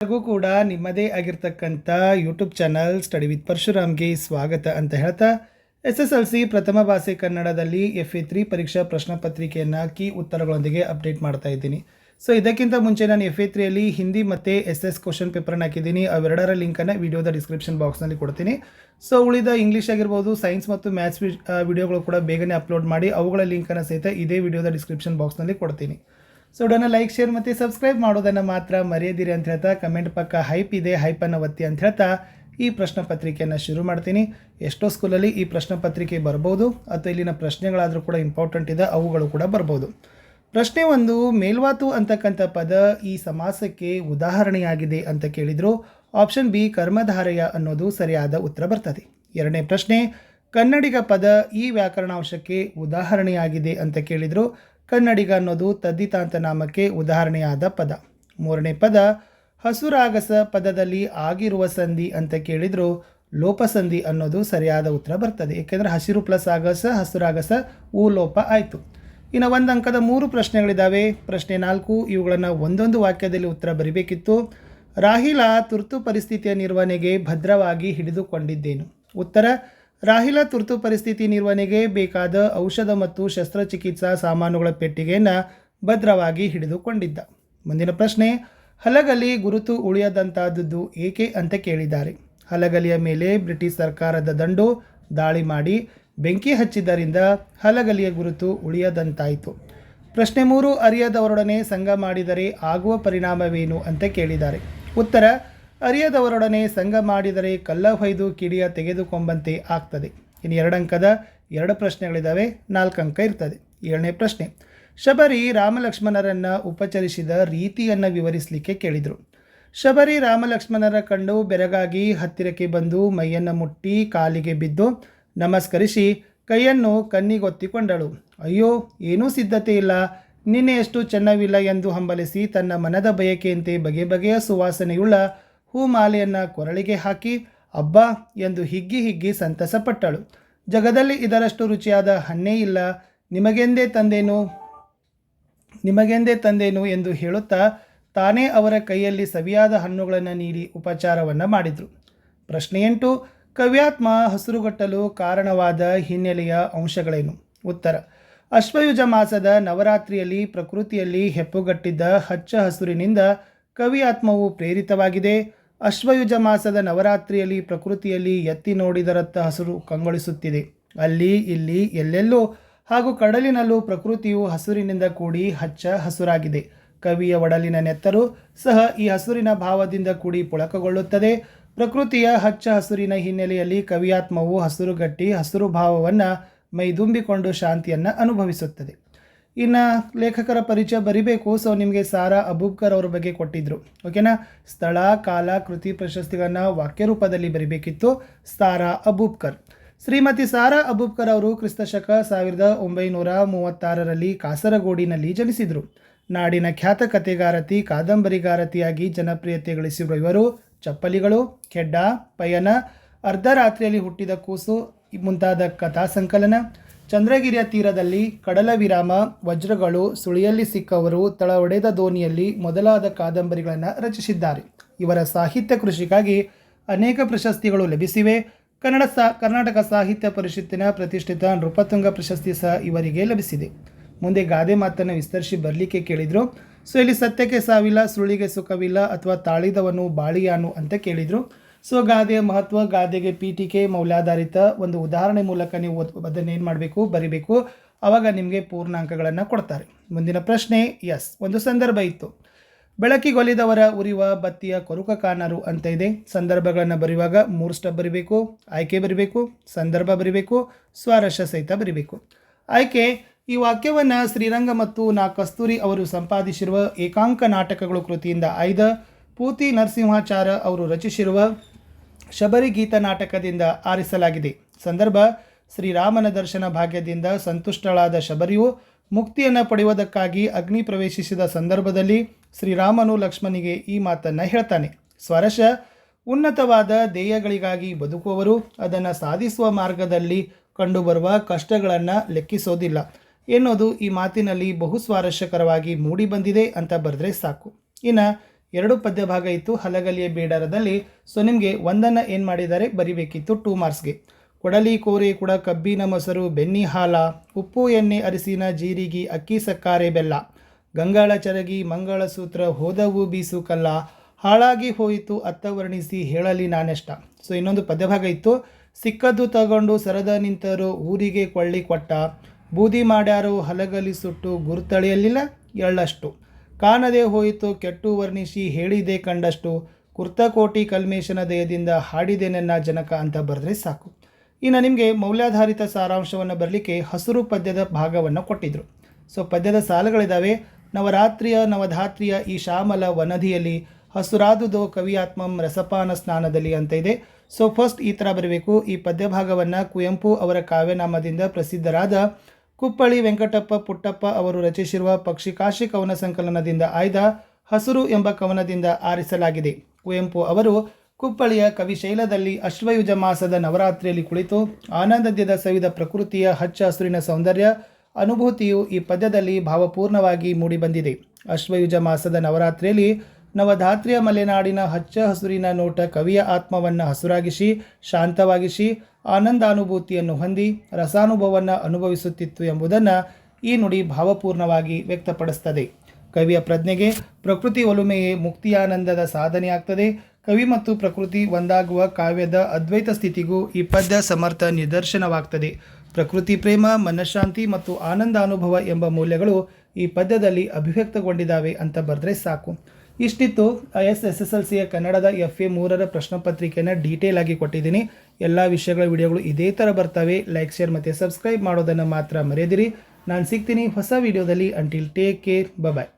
ಎಲ್ಲರಿಗೂ ಕೂಡ ನಿಮ್ಮದೇ ಆಗಿರ್ತಕ್ಕಂಥ ಯೂಟ್ಯೂಬ್ ಚಾನಲ್ ಸ್ಟಡಿ ವಿತ್ ಪರಶುರಾಮ್ಗೆ ಸ್ವಾಗತ ಅಂತ ಹೇಳ್ತಾ, ಎಸ್ ಎಸ್ ಎಲ್ ಸಿ ಪ್ರಥಮ ಭಾಷೆ ಕನ್ನಡದಲ್ಲಿ ಎಫ್ ಎ ತ್ರೀ ಪರೀಕ್ಷಾ ಪ್ರಶ್ನೆ ಪತ್ರಿಕೆಯನ್ನು ಕೀ ಉತ್ತರಗಳೊಂದಿಗೆ ಅಪ್ಡೇಟ್ ಮಾಡ್ತಾ ಇದ್ದೀನಿ. ಸೊ ಇದಕ್ಕಿಂತ ಮುಂಚೆ ನಾನು ಎಫ್ ಎ ತ್ರೀಯಲ್ಲಿ ಹಿಂದಿ ಮತ್ತು ಎಸ್ ಎಸ್ ಕ್ವಶನ್ ಪೇಪರ್ನ ಹಾಕಿದ್ದೀನಿ. ಅವೆರಡರ ಲಿಂಕನ್ನು ವಿಡಿಯೋದ ಡಿಸ್ಕ್ರಿಪ್ಷನ್ ಬಾಕ್ಸ್ನಲ್ಲಿ ಕೊಡ್ತೀನಿ. ಸೊ ಉಳಿದ ಇಂಗ್ಲೀಷ್ ಆಗಿರ್ಬೋದು ಸೈನ್ಸ್ ಮತ್ತು ಮ್ಯಾಥ್ಸ್ ವಿಡಿಯೋಗಳು ಕೂಡ ಬೇಗನೆ ಅಪ್ಲೋಡ್ ಮಾಡಿ, ಅವುಗಳ ಲಿಂಕನ್ನು ಸಹಿತ ಇದೇ ವಿಡಿಯೋದ ಡಿಸ್ಕ್ರಿಪ್ಷನ್ ಬಾಕ್ಸ್ನಲ್ಲಿ ಕೊಡ್ತೀನಿ. ಸೊ ಡನ್ನ ಲೈಕ್ ಶೇರ್ ಮತ್ತು ಸಬ್ಸ್ಕ್ರೈಬ್ ಮಾಡೋದನ್ನು ಮಾತ್ರ ಮರೆಯದಿರಿ ಅಂತ ಹೇಳ್ತಾ ಕಮೆಂಟ್ ಪಕ್ಕ ಹೈಪ್ ಇದೆ ಹೈಪನ್ನು ಒತ್ತಿ ಅಂತ ಹೇಳ್ತಾ, ಈ ಪ್ರಶ್ನೆ ಪತ್ರಿಕೆಯನ್ನು ಶುರು ಮಾಡ್ತೀನಿ. ಎಷ್ಟೋ ಸ್ಕೂಲಲ್ಲಿ ಈ ಪ್ರಶ್ನೆ ಪತ್ರಿಕೆ ಬರ್ಬೋದು, ಅಥವಾ ಇಲ್ಲಿನ ಪ್ರಶ್ನೆಗಳಾದರೂ ಕೂಡ ಇಂಪಾರ್ಟೆಂಟ್ ಇದೆ, ಅವುಗಳು ಕೂಡ ಬರ್ಬೋದು. ಪ್ರಶ್ನೆ ಒಂದು, ಮೇಲ್ವಾತು ಅಂತಕ್ಕಂಥ ಪದ ಈ ಸಮಾಸಕ್ಕೆ ಉದಾಹರಣೆಯಾಗಿದೆ ಅಂತ ಕೇಳಿದ್ರು. ಆಪ್ಷನ್ ಬಿ ಕರ್ಮಧಾರಯ ಅನ್ನೋದು ಸರಿಯಾದ ಉತ್ತರ ಬರ್ತದೆ. ಎರಡನೇ ಪ್ರಶ್ನೆ, ಕನ್ನಡಿಗ ಪದ ಈ ವ್ಯಾಕರಣಾಂಶಕ್ಕೆ ಉದಾಹರಣೆಯಾಗಿದೆ ಅಂತ ಕೇಳಿದ್ರು. ಕನ್ನಡಿಗ ಅನ್ನೋದು ತದ್ದಿತಾಂತ ನಾಮಕ್ಕೆ ಉದಾಹರಣೆಯಾದ ಪದ. ಮೂರನೇ ಪದ, ಹಸುರಾಗಸ ಪದದಲ್ಲಿ ಆಗಿರುವ ಸಂಧಿ ಅಂತ ಕೇಳಿದರೂ ಲೋಪಸಂಧಿ ಅನ್ನೋದು ಸರಿಯಾದ ಉತ್ತರ ಬರ್ತದೆ. ಏಕೆಂದರೆ ಹಸಿರು ಪ್ಲಸ್ ಆಗಸ, ಹಸುರಾಗಸ, ಊ ಲೋಪ ಆಯಿತು. ಇನ್ನು ಒಂದು ಅಂಕದ ಮೂರು ಪ್ರಶ್ನೆಗಳಿದ್ದಾವೆ ಪ್ರಶ್ನೆ ನಾಲ್ಕು, ಇವುಗಳನ್ನು ಒಂದೊಂದು ವಾಕ್ಯದಲ್ಲಿ ಉತ್ತರ ಬರಿಬೇಕಿತ್ತು. ರಾಹಿಲ ತುರ್ತು ಪರಿಸ್ಥಿತಿಯ ನಿರ್ವಹಣೆಗೆ ಭದ್ರವಾಗಿ ಹಿಡಿದುಕೊಂಡಿದ್ದೇನು. ಉತ್ತರ ರಾಹಿಲ ತುರ್ತು ಪರಿಸ್ಥಿತಿ ನಿರ್ವಹಣೆಗೆ ಬೇಕಾದ ಔಷಧ ಮತ್ತು ಶಸ್ತ್ರಚಿಕಿತ್ಸಾ ಸಾಮಾನುಗಳ ಪೆಟ್ಟಿಗೆಯನ್ನು ಭದ್ರವಾಗಿ ಹಿಡಿದುಕೊಂಡಿದ್ದ. ಮುಂದಿನ ಪ್ರಶ್ನೆ, ಹಲಗಲಿ ಗುರುತು ಉಳಿಯದಂತಾದದ್ದು ಏಕೆ ಅಂತ ಕೇಳಿದ್ದಾರೆ. ಹಲಗಲಿಯ ಮೇಲೆ ಬ್ರಿಟಿಷ್ ಸರ್ಕಾರದ ದಂಡು ದಾಳಿ ಮಾಡಿ ಬೆಂಕಿ ಹಚ್ಚಿದ್ದರಿಂದ ಹಲಗಲಿಯ ಗುರುತು ಉಳಿಯದಂತಾಯಿತು. ಪ್ರಶ್ನೆ ಮೂರು, ಅರಿಯದವರೊಡನೆ ಸಂಘ ಮಾಡಿದರೆ ಆಗುವ ಪರಿಣಾಮವೇನು ಅಂತ ಕೇಳಿದ್ದಾರೆ. ಉತ್ತರ ಅರಿಯದವರೊಡನೆ ಸಂಘ ಮಾಡಿದರೆ ಕಲ್ಲ ಹೊಯ್ದು ಕಿಡಿಯ ತೆಗೆದುಕೊಂಬಂತೆ ಆಗ್ತದೆ. ಇನ್ನು ಎರಡು ಅಂಕದ ಎರಡು ಪ್ರಶ್ನೆಗಳಿದ್ದಾವೆ ನಾಲ್ಕು ಅಂಕ ಇರ್ತದೆ. ಏಳನೇ ಪ್ರಶ್ನೆ, ಶಬರಿ ರಾಮಲಕ್ಷ್ಮಣರನ್ನು ಉಪಚರಿಸಿದ ರೀತಿಯನ್ನು ವಿವರಿಸಲಿಕ್ಕೆ ಕೇಳಿದರು. ಶಬರಿ ರಾಮಲಕ್ಷ್ಮಣರ ಕಂಡು ಬೆರಗಾಗಿ ಹತ್ತಿರಕ್ಕೆ ಬಂದು ಮೈಯನ್ನು ಮುಟ್ಟಿ ಕಾಲಿಗೆ ಬಿದ್ದು ನಮಸ್ಕರಿಸಿ ಕೈಯನ್ನು ಕಣ್ಣಿಗೊತ್ತಿಕೊಂಡಳು. ಅಯ್ಯೋ, ಏನೂ ಸಿದ್ಧತೆ ಇಲ್ಲ. ನಿನ್ನೆಯಷ್ಟು ಚೆನ್ನವಿಲ್ಲ ಎಂದು ಹಂಬಲಿಸಿ ತನ್ನ ಮನದ ಬಯಕೆಯಂತೆ ಬಗೆ ಬಗೆಯ ಸುವಾಸನೆಯುಳ್ಳ ಹೂಮಾಲೆಯನ್ನು ಕೊರಳಿಗೆ ಹಾಕಿ, ಅಬ್ಬಾ ಎಂದು ಹಿಗ್ಗಿ ಹಿಗ್ಗಿ ಸಂತಸಪಟ್ಟಳು. ಜಗದಲ್ಲಿ ಇದರಷ್ಟು ರುಚಿಯಾದ ಹಣ್ಣೇ ಇಲ್ಲ. ನಿಮಗೆಂದೇ ತಂದೇನು? ನಿಮಗೆಂದೇ ತಂದೇನು? ಎಂದು ಹೇಳುತ್ತಾ ತಾನೇ ಅವರ ಕೈಯಲ್ಲಿ ಸವಿಯಾದ ಹಣ್ಣುಗಳನ್ನು ನೀಡಿ ಉಪಚಾರವನ್ನು ಮಾಡಿದರು. ಪ್ರಶ್ನೆ ಎಂಟು ಕವ್ಯಾತ್ಮ ಹಸಿರುಗಟ್ಟಲು ಕಾರಣವಾದ ಹಿನ್ನೆಲೆಯ ಅಂಶಗಳೇನು? ಉತ್ತರ, ಅಶ್ವಯುಜ ಮಾಸದ ನವರಾತ್ರಿಯಲ್ಲಿ ಪ್ರಕೃತಿಯಲ್ಲಿ ಹೆಪ್ಪುಗಟ್ಟಿದ್ದ ಹಚ್ಚ ಹಸುರಿನಿಂದ ಕವಿಯಾತ್ಮವು ಪ್ರೇರಿತವಾಗಿದೆ. ಅಶ್ವಯುಜ ಮಾಸದ ನವರಾತ್ರಿಯಲ್ಲಿ ಪ್ರಕೃತಿಯಲ್ಲಿ ಎತ್ತಿ ನೋಡಿದರತ್ತ ಹಸುರು ಕಂಗೊಳಿಸುತ್ತಿದೆ. ಅಲ್ಲಿ, ಇಲ್ಲಿ, ಎಲ್ಲೆಲ್ಲೋ ಹಾಗೂ ಕಡಲಿನಲ್ಲೂ ಪ್ರಕೃತಿಯು ಹಸುರಿನಿಂದ ಕೂಡಿ ಹಚ್ಚ ಹಸುರಾಗಿದೆ. ಕವಿಯ ಒಡಲಿನ ನೆತ್ತರು ಸಹ ಈ ಹಸುರಿನ ಭಾವದಿಂದ ಕೂಡಿ ಪುಳಕಗೊಳ್ಳುತ್ತದೆ. ಪ್ರಕೃತಿಯ ಹಚ್ಚ ಹಸುರಿನ ಹಿನ್ನೆಲೆಯಲ್ಲಿ ಕವಿಯಾತ್ಮವು ಹಸಿರುಗಟ್ಟಿ ಹಸಿರು ಭಾವವನ್ನು ಮೈದುಂಬಿಕೊಂಡು ಶಾಂತಿಯನ್ನು ಅನುಭವಿಸುತ್ತದೆ. ಇನ್ನು ಲೇಖಕರ ಪರಿಚಯ ಬರಿಬೇಕು. ಸೊ ನಿಮಗೆ ಸಾರಾ ಅಬೂಬ್ಕರ್ ಅವ್ರ ಬಗ್ಗೆ ಕೊಟ್ಟಿದ್ದರು ಓಕೆನಾ ಸ್ಥಳ, ಕಾಲ, ಕೃತಿ ಪ್ರಶಸ್ತಿಗಳನ್ನು ವಾಕ್ಯ ರೂಪದಲ್ಲಿ ಬರಿಬೇಕಿತ್ತು ಸಾರಾ ಅಬೂಬ್ಕರ್. ಶ್ರೀಮತಿ ಸಾರಾ ಅಬೂಬ್ಕರ್ ಅವರು ಕ್ರಿಸ್ತಶಕ ಸಾವಿರದ ಒಂಬೈನೂರ ಮೂವತ್ತಾರರಲ್ಲಿ ಕಾಸರಗೋಡಿನಲ್ಲಿ ಜನಿಸಿದರು. ನಾಡಿನ ಖ್ಯಾತ ಕಥೆಗಾರತಿ ಕಾದಂಬರಿಗಾರತಿಯಾಗಿ ಜನಪ್ರಿಯತೆ ಗಳಿಸಿರುವ ಇವರು ಚಪ್ಪಲಿಗಳು, ಕೆಡ್ಡ, ಪಯನ, ಅರ್ಧರಾತ್ರಿಯಲ್ಲಿ ಹುಟ್ಟಿದ ಕೂಸು, ಮುಂತಾದ ಕಥಾ ಸಂಕಲನ ಚಂದ್ರಗಿರಿಯ ತೀರದಲ್ಲಿ ಕಡಲ ವಿರಾಮ, ವಜ್ರಗಳು, ಸುಳಿಯಲ್ಲಿ ಸಿಕ್ಕವರು, ತಳ ಒಡೆದ ದೋಣಿಯಲ್ಲಿ ಮೊದಲಾದ ಕಾದಂಬರಿಗಳನ್ನು ರಚಿಸಿದ್ದಾರೆ. ಇವರ ಸಾಹಿತ್ಯ ಕೃಷಿಗಾಗಿ ಅನೇಕ ಪ್ರಶಸ್ತಿಗಳು ಲಭಿಸಿವೆ. ಕನ್ನಡ ಸಾ, ಕರ್ನಾಟಕ ಸಾಹಿತ್ಯ ಪರಿಷತ್ತಿನ ಪ್ರತಿಷ್ಠಿತ ನೃಪತುಂಗ ಪ್ರಶಸ್ತಿ ಸಹ ಇವರಿಗೆ ಲಭಿಸಿದೆ. ಮುಂದೆ ಗಾದೆ ಮಾತನ್ನು ವಿಸ್ತರಿಸಿ ಬರಲಿಕ್ಕೆ ಕೇಳಿದರು. ಸೊ, ಇಲ್ಲಿ ಸತ್ಯಕ್ಕೆ ಸಾವಿಲ್ಲ, ಸುಳಿಗೆ ಸುಖವಿಲ್ಲ ಅಥವಾ ತಾಳಿದವನು ಬಾಳಿಯಾನು ಅಂತ ಕೇಳಿದರು. ಸೊ ಗಾದೆಯ ಮಹತ್ವ ಗಾದೆಗೆ ಪೀಠಿಕೆ ಮೌಲ್ಯಾಧಾರಿತ ಒಂದು ಉದಾಹರಣೆ ಮೂಲಕ ನೀವು ಅದನ್ನು ಏನು ಮಾಡಬೇಕು, ಬರಿಬೇಕು ಆವಾಗ ನಿಮಗೆ ಪೂರ್ಣಾಂಕಗಳನ್ನು ಕೊಡ್ತಾರೆ. ಮುಂದಿನ ಪ್ರಶ್ನೆ, ಎಸ್. ಒಂದು ಸಂದರ್ಭ ಇತ್ತು. ಬೆಳಕಿಗೊಲಿದವರ ಉರಿವ ಬತ್ತಿಯ ಕೊರುಕ ಕಾಣರು ಅಂತ ಇದೆ. ಸಂದರ್ಭಗಳನ್ನು ಬರೆಯುವಾಗ ಮೂರು ಸ್ಟೆಪ್ ಬರಿಬೇಕು, ಆಯ್ಕೆ ಬರಿಬೇಕು, ಸಂದರ್ಭ ಬರಿಬೇಕು, ಸ್ವಾರಸ್ಯ ಸಹಿತ ಬರಿಬೇಕು. ಆಯ್ಕೆ, ಈ ವಾಕ್ಯವನ್ನು ಶ್ರೀರಂಗ ಮತ್ತು ನಾ ಕಸ್ತೂರಿ ಅವರು ಸಂಪಾದಿಸಿರುವ ಏಕಾಂಕ ನಾಟಕಗಳು ಕೃತಿಯಿಂದ ಆಯ್ದ. ಪೂತಿ ನರಸಿಂಹಾಚಾರ ಅವರು ರಚಿಸಿರುವ ಶಬರಿ ಗೀತ ನಾಟಕದಿಂದ ಆರಿಸಲಾಗಿದೆ. ಸಂದರ್ಭ, ಶ್ರೀರಾಮನ ದರ್ಶನ ಭಾಗ್ಯದಿಂದ ಸಂತುಷ್ಟಳಾದ ಶಬರಿಯು ಮುಕ್ತಿಯನ್ನು ಪಡೆಯುವುದಕ್ಕಾಗಿ ಅಗ್ನಿ ಪ್ರವೇಶಿಸಿದ ಸಂದರ್ಭದಲ್ಲಿ ಶ್ರೀರಾಮನು ಲಕ್ಷ್ಮಣಿಗೆ ಈ ಮಾತನ್ನು ಹೇಳ್ತಾನೆ. ಸ್ವರಶ, ಉನ್ನತವಾದ ಧ್ಯೇಯಗಳಿಗಾಗಿ ಬದುಕುವವರು ಅದನ್ನು ಸಾಧಿಸುವ ಮಾರ್ಗದಲ್ಲಿ ಕಂಡುಬರುವ ಕಷ್ಟಗಳನ್ನು ಲೆಕ್ಕಿಸೋದಿಲ್ಲ. ಎನ್ನುವುದು ಈ ಮಾತಿನಲ್ಲಿ ಬಹು ಸ್ವಾರಸ್ಯಕರವಾಗಿ ಮೂಡಿಬಂದಿದೆ ಅಂತ ಬರೆದ್ರೆ ಸಾಕು. ಇನ್ನು ಎರಡು ಪದ್ಯ ಭಾಗ ಇತ್ತು, ಹಲಗಲಿಯ ಬೀಡರದಲ್ಲಿ. ಸೊ ನಿಮಗೆ ಒಂದನ್ನು ಏನು ಮಾಡಿದ್ದಾರೆ? ಬರಿಬೇಕಿತ್ತು ಟೂ ಮಾರ್ಕ್ಸ್ಗೆ ಕೊಡಲಿ ಕೋರೆ ಕೂಡ ಕಬ್ಬಿನ ಮೊಸರು ಬೆನ್ನಿ ಹಾಲ, ಉಪ್ಪು ಎಣ್ಣೆ ಅರಿಸಿನ ಜೀರಿಗೆ ಅಕ್ಕಿ ಸಕ್ಕಾರೆ ಬೆಲ್ಲ. ಗಂಗಾಳ ಚರಗಿ ಮಂಗಳಸೂತ್ರ ಹೋದವು ಬೀಸು ಕಲ್ಲ. ಹಾಳಾಗಿ ಹೋಯಿತು ಅತ್ತ ವರ್ಣಿಸಿ ಹೇಳಲಿ ನಾನೆಷ್ಟ. ಸೊ ಇನ್ನೊಂದು ಪದ್ಯಭಾಗ ಇತ್ತು, ಸಿಕ್ಕದ್ದು ತಗೊಂಡು ಸರದ ನಿಂತರು ಊರಿಗೆ ಕೊಳ್ಳಿ ಕೊಟ್ಟ. ಬೂದಿ ಮಾಡ್ಯಾರು ಹಲಗಲಿ ಸುಟ್ಟು ಗುರುತಳಿಯಲಿಲ್ಲ ಎಳ್ಳಷ್ಟು. ಕಾಣದೆ ಹೋಯಿತು ಕೆಟ್ಟು ವರ್ಣಿಸಿ ಹೇಳಿದೆ ಕಂಡಷ್ಟು ಕುರ್ತಕೋಟಿ ಕಲ್ಮೇಶನ ದಯದಿಂದ ಹಾಡಿದೆನೆನ್ನ ಜನಕ ಅಂತ ಬರೆದ್ರೆ ಸಾಕು. ಇನ್ನು ನಿಮಗೆ ಮೌಲ್ಯಾಧಾರಿತ ಸಾರಾಂಶವನ್ನು ಬರಲಿಕ್ಕೆ ಹಸಿರು ಪದ್ಯದ ಭಾಗವನ್ನು ಕೊಟ್ಟಿದ್ರು. ಸೊ ಪದ್ಯದ ಸಾಲುಗಳಿದ್ದಾವೆ ನವರಾತ್ರಿಯ ನವಧಾತ್ರಿಯ ಈ ಶ್ಯಾಮಲ ವನಧಿಯಲ್ಲಿ ಹಸುರಾದುದೋ ಕವಿಯಾತ್ಮಂ ರಸಪಾನ ಸ್ನಾನದಲ್ಲಿ ಅಂತ ಇದೆ. ಸೊ ಫಸ್ಟ್ ಈ ಥರ ಬರಬೇಕು. ಈ ಪದ್ಯ ಭಾಗವನ್ನು ಕುವೆಂಪು ಅವರ ಕಾವ್ಯನಾಮದಿಂದ ಪ್ರಸಿದ್ಧರಾದ ಕುಪ್ಪಳಿ ವೆಂಕಟಪ್ಪ ಪುಟ್ಟಪ್ಪ ಅವರು ರಚಿಸಿರುವ ಪಕ್ಷಿಕಾಶಿ ಕವನ ಸಂಕಲನದಿಂದ ಆಯ್ದ ಹಸುರು ಎಂಬ ಕವನದಿಂದ ಆರಿಸಲಾಗಿದೆ. ಕುವೆಂಪು ಅವರು ಕುಪ್ಪಳಿಯ ಕವಿಶೈಲದಲ್ಲಿ ಅಶ್ವಯುಜ ಮಾಸದ ನವರಾತ್ರಿಯಲ್ಲಿ ಕುಳಿತು ಆನಂದದ್ಯದ ಸವಿದ ಪ್ರಕೃತಿಯ ಹಚ್ಚ ಹಸುರಿನ ಸೌಂದರ್ಯ, ಅನುಭೂತಿಯು ಈ ಪದ್ಯದಲ್ಲಿ ಭಾವಪೂರ್ಣವಾಗಿ ಮೂಡಿಬಂದಿದೆ. ಅಶ್ವಯುಜ ಮಾಸದ ನವರಾತ್ರಿಯಲ್ಲಿ ನವಧಾತ್ರಿಯ ಮಲೆನಾಡಿನ ಹಚ್ಚ ಹಸುರಿನ ನೋಟ ಕವಿಯ ಆತ್ಮವನ್ನು ಹಸುರಾಗಿಸಿ, ಶಾಂತವಾಗಿಸಿ ಆನಂದಾನುಭೂತಿಯನ್ನು ಹೊಂದಿ ರಸಾನುಭವವನ್ನು ಅನುಭವಿಸುತ್ತಿತ್ತು ಎಂಬುದನ್ನು ಈ ನುಡಿ ಭಾವಪೂರ್ಣವಾಗಿ ವ್ಯಕ್ತಪಡಿಸ್ತದೆ. ಕವಿಯ ಪ್ರಜ್ಞೆಗೆ ಪ್ರಕೃತಿ ಒಲುಮೆಯೇ ಮುಕ್ತಿಯಾನಂದದ ಸಾಧನೆಯಾಗ್ತದೆ. ಕವಿ ಮತ್ತು ಪ್ರಕೃತಿ ಒಂದಾಗುವ ಕಾವ್ಯದ ಅದ್ವೈತ ಸ್ಥಿತಿಗೂ ಈ ಪದ್ಯ ಸಮರ್ಥ ನಿದರ್ಶನವಾಗ್ತದೆ. ಪ್ರಕೃತಿ ಪ್ರೇಮ, ಮನಃಶಾಂತಿ ಮತ್ತು ಆನಂದ ಅನುಭವ ಎಂಬ ಮೌಲ್ಯಗಳು ಈ ಪದ್ಯದಲ್ಲಿ ಅಭಿವ್ಯಕ್ತಗೊಂಡಿದ್ದಾವೆ ಅಂತ ಬರೆದ್ರೆ ಸಾಕು. ಇಷ್ಟಿತ್ತು ಎಸ್ ಎಸ್ ಎಸ್ ಎಲ್ ಸಿಯ ಕನ್ನಡದ ಎಫ್ ಎ ಮೂರರ ಪ್ರಶ್ನೆ ಪತ್ರಿಕೆಯನ್ನು ಡೀಟೇಲ್ ಆಗಿ ಕೊಟ್ಟಿದ್ದೀನಿ. ಎಲ್ಲ ವಿಷಯಗಳ ವಿಡಿಯೋಗಳು ಇದೇ ಥರ ಬರ್ತವೆ. ಲೈಕ್ ಶೇರ್ ಮತ್ತು ಸಬ್ಸ್ಕ್ರೈಬ್ ಮಾಡೋದನ್ನು ಮಾತ್ರ ಮರೆಯದಿರಿ ನಾನು ಸಿಗ್ತೀನಿ ಹೊಸ ವಿಡಿಯೋದಲ್ಲಿ. Until take care bye